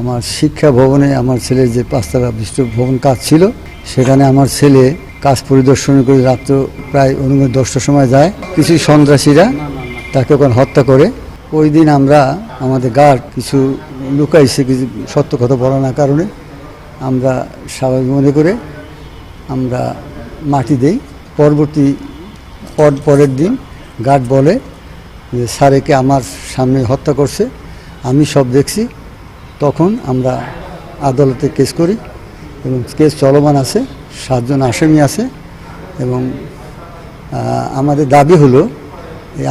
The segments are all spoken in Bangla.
আমার শিক্ষা ভবনে আমার ছেলের যে পাঁচতলা বিশিষ্ট ভবন কাজ ছিল, সেখানে আমার ছেলে কাজ পরিদর্শন করে রাত্র প্রায় অনুমান দশটার সময় যায়। কিছু সন্ত্রাসীরা তাকে ওখানে হত্যা করে। ওই দিন আমরা, আমাদের গার্ড কিছু লুকাইছে, কিছু সত্য কথা বলা না কারণে, আমরা স্বাভাবিক মনে করে আমরা মাটি দেই। পরবর্তী পর, পরের দিন গার্ড বলে যে স্যারেকে আমার সামনে হত্যা করছে। আমি সব দেখছি। তখন আমরা আদালতে কেস করি এবং কেস চলমান আছে, সাতজন আসামি আছে এবং আমাদের দাবি হলো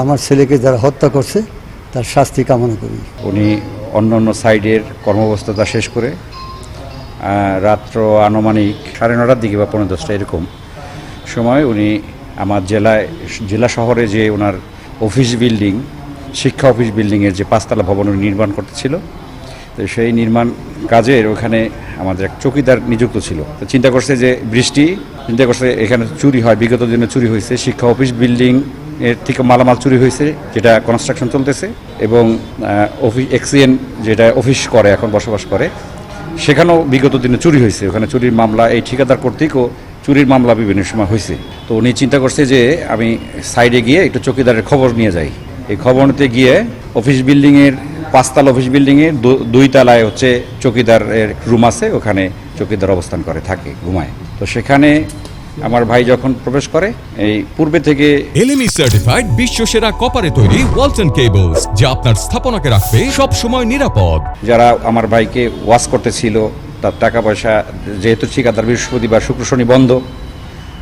আমার ছেলেকে যারা হত্যা করছে, তার শাস্তি কামনা করি। উনি অন্য অন্য সাইডের কর্মব্যস্ততা শেষ করে রাত্র আনুমানিক সাড়ে নটার দিকে বা পনেরো দশটা এরকম সময় উনি আমার জেলায়, জেলা শহরে যে ওনার অফিস বিল্ডিং, শিক্ষা অফিস বিল্ডিংয়ের যে পাঁচতলা ভবন উনি নির্মাণ করতেছিল তো সেই নির্মাণ কাজের ওখানে আমাদের এক চকিদার নিযুক্ত ছিল। তো চিন্তা করছে যে বৃষ্টি, চিন্তা করছে এখানে চুরি হয়, বিগত দিনে চুরি হয়েছে, শিক্ষা অফিস বিল্ডিং এর থেকে মালামাল চুরি হয়েছে, যেটা কনস্ট্রাকশন চলতেছে এবং অফিস এক্সিএন যেটা অফিস করে, এখন বসবাস করে, সেখানেও বিগত দিনে চুরি হয়েছে। ওখানে চুরির মামলা এই ঠিকাদার কর্তৃকও চুরির মামলা বিভিন্ন সময় হয়েছে। তো উনি চিন্তা করছে যে আমি সাইডে গিয়ে একটু চকিদারের খবর নিয়ে যাই। এই খবর নিতে গিয়ে অফিস বিল্ডিংয়ের পাঁচতলা অফিস বিল্ডিংয়ে দুই তলায় হচ্ছে চৌকিদারের রুম আছে ওখানে চৌকিদার অবস্থান করে থাকে ঘুমায়। তো সেখানে আমার ভাই যখন প্রবেশ করে এই পূর্বে থেকে এলএমই সার্টিফাইড বিশ্ব সেরা কপারে তৈরি ওয়ালটন কেবলস যা আপনার স্থাপনাকে রাখবে সব সময় নিরাপদ। যারা আমার ভাইকে ওয়াশ করতেছিল তার টাকা পয়সা যেহেতু ঠিকাদার বৃহস্পতিবার শুক্র শনি বন্ধ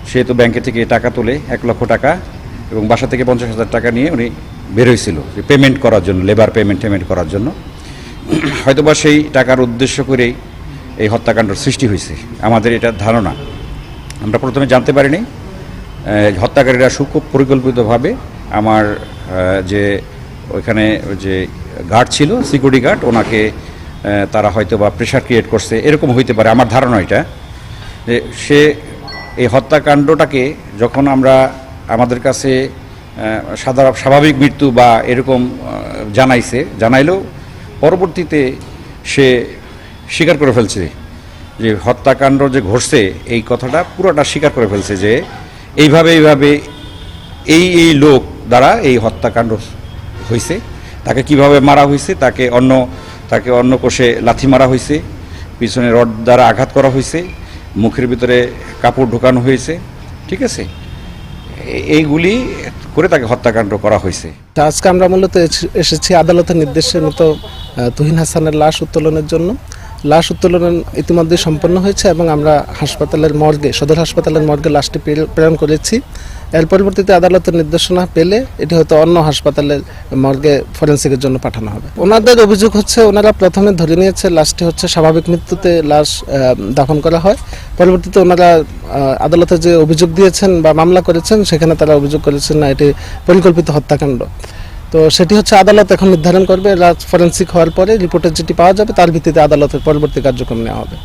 সেহেতু ব্যাংকে থেকে টাকা তুলে এক লক্ষ টাকা এবং বাসা থেকে পঞ্চাশ হাজার টাকা নিয়ে উনি বেরোয়ছিল পেমেন্ট করার জন্য লেবার পেমেন্ট টেমেন্ট করার জন্য। হয়তোবা সেই টাকার উদ্দেশ্য করেই এই হত্যাকাণ্ডের সৃষ্টি হয়েছে। আমাদের এটা ধারণা। আমরা প্রথমে জানতে পারিনি হত্যাকারীরা সুখ পরিকল্পিতভাবে আমার যে ওইখানে যে গার্ড ছিল সিকিউরিটি গার্ড ওনাকে তারা হয়তো বা প্রেশার ক্রিয়েট করছে। এরকম হইতে পারে, আমার ধারণা এটা, যে সে এই হত্যাকাণ্ডটাকে যখন আমরা আমাদের কাছে সাধারণ স্বাভাবিক মৃত্যু বা এরকম জানাইছে। জানাইলেও পরবর্তীতে সে স্বীকার করে ফেলছে যে হত্যাকাণ্ড যে ঘটছে, এই কথাটা পুরোটা স্বীকার করে ফেলছে যে এইভাবে এইভাবে এই এই লোক দ্বারা এই হত্যাকাণ্ড হয়েছে তাকে কীভাবে মারা হয়েছে তাকে অন্য তাকে অন্য কোষে লাথি মারা হয়েছে পিছনে রড দ্বারা আঘাত করা হয়েছে মুখের ভিতরে কাপড় ঢোকানো হয়েছে ঠিক আছে? এইগুলি করে তাকে হত্যাকাণ্ড করা হয়েছে। আজকে আমরা মূলত এস- এসেছি আদালতের নির্দেশের মতো তুহিন হাসানের লাশ উত্তোলনের জন্য। লাশ উত্তোলন ইতিমধ্যে সম্পন্ন হয়েছে এবং আমরা হাসপাতালের মর্গে, সদর হাসপাতালের মর্গে লাশটি প্রেরণ করেছি। এর পরবর্তীতে আদালতের নির্দেশনা পেলে এটি হয়তো অন্য হাসপাতালের মর্গে ফরেন্সিকের জন্য পাঠানো হবে। ওনাদের অভিযোগ হচ্ছে, ওনারা প্রথমে ধরে নিয়েছে লাশটি হচ্ছে স্বাভাবিক মৃত্যুতে লাশ দাফন করা হয়। পরবর্তীতে ওনারা আদালতে যে অভিযোগ দিয়েছেন বা মামলা করেছেন, সেখানে তারা অভিযোগ করেছেন না, এটি পরিকল্পিত হত্যাকাণ্ড। তো সেটি হচ্ছে আদালত এখন নির্ধারণ করবে ফরেন্সিক হওয়ার পরে রিপোর্টের যেটি পাওয়া যাবে তার ভিত্তিতে আদালতের পরবর্তী কার্যক্রম নেওয়া হবে।